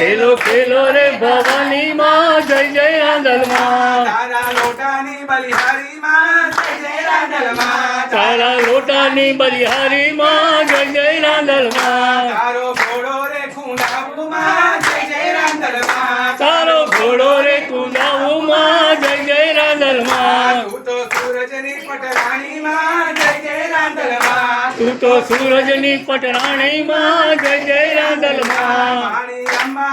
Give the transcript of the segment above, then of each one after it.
ખેલો ખેલો રે ભવાની માં જય જય રાંદલમાં તારા લોટાની બલિહારી માં જય જય રાંદલમાં તારા લોટાની બલિહારી માં જય જય રાંદલમાં તારો ઘોડો રે કુંડાઉ માં જય જય રાંદલમાં તારો ઘોડો રે કુંદાવું માં જય જય રાંદલમાં તું તો સૂરજની પટરાણી માં જય જય રાંદલમાં તું તો સૂરજની પટરાણી માં જય જય આયા માં.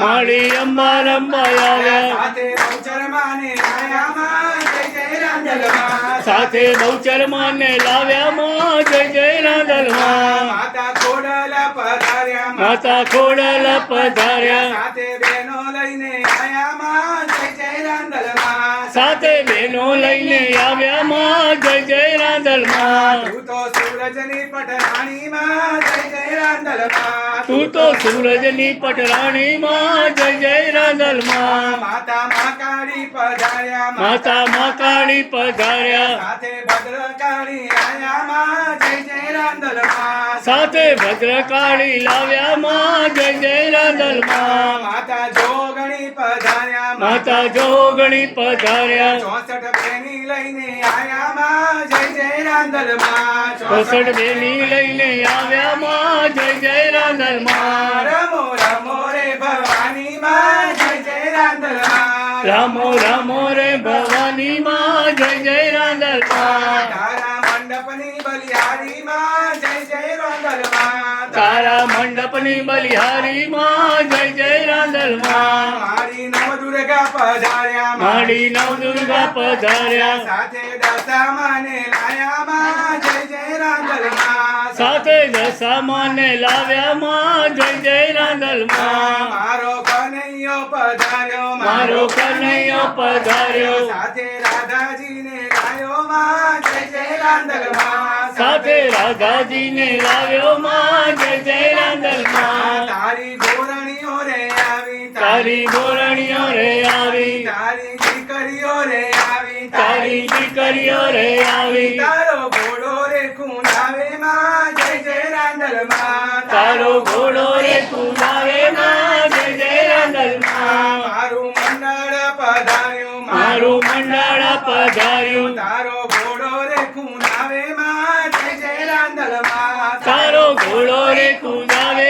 માળી અંબા રંબા આવ્યા સાથે બહુચર માને લાવ્યા માં જય જય રાંદલમાં માતા ખોડલ પધાર્યા માતા ખોડલ પધાર્યા. સાથે બેનો લઈને આયા માં જય જય રાંદલમાં સાથે બેનો લઈને આવ્યા માં જય જય રાંદલમાં તું તો સૂરજની પટરાણી માં જય જય રાંદલમાં તું તો સૂરજની પટરાણી માં જય જય રાંદલમાં માતા માકાળી પધાર્યા માં. માતા માકાળી પધાર્યા. સાથે ભદ્રકાળી આયા માં જય જય રાંદલમાં સાથે ભદ્રકાળી લાવ્યા માં. જય જય માતા જોગણી પધાર્યા માતા જોગણી પધાર્યા. ચોસઠ બેની લઈને આયા માં. જય જય રાંદલમાં ચોસઠ બેની લઈને આવ્યા માં. જય જય રાંદલમાં રમો રમો રે ભવાની માં. જય જય રાંદલમાં રામો રામો રે ભવાની માં. જય જય રાંદલમાં તારા મંડપની બલિહારી માં જય જય રાંદલમાં તારા મંડપની બલિહારી માં જય જય રાંદલમાં મારી નવ દુર્ગા પધાર્યા પધાર્યા. સાથે દશા માને લાયા માં. જય જય રાંદલમાં સાથે દશામાને લાવ્યા માં. જય જય રાંદલમાં મારો કનૈયો પધાર્યો મારો કનૈયો પધાર્યો. સાથે લાયો માં જય જય સાથે રાધાજીને લાવ્યો માં જય જય રાંદલમાં તારી ગોરણીઓ રે આવી તારી ગોરણીઓ રે આવી. તારી દીકરીઓ રે આવી તારી દીકરીઓ રે આવી. તારો ઘોડો રે કુંડાવે માં જય જય રાંદલમાં તારો ઘોડો રે કુંડાવે માં જય જય રાંદલમાં મારું મંડળ પધાર્યું મારું મંડળ પધાર્યું. તારો ઘોડો રે કુંડાવે માં. જય જય રાંદલમાં તારો ઘોડો રે કુદાવે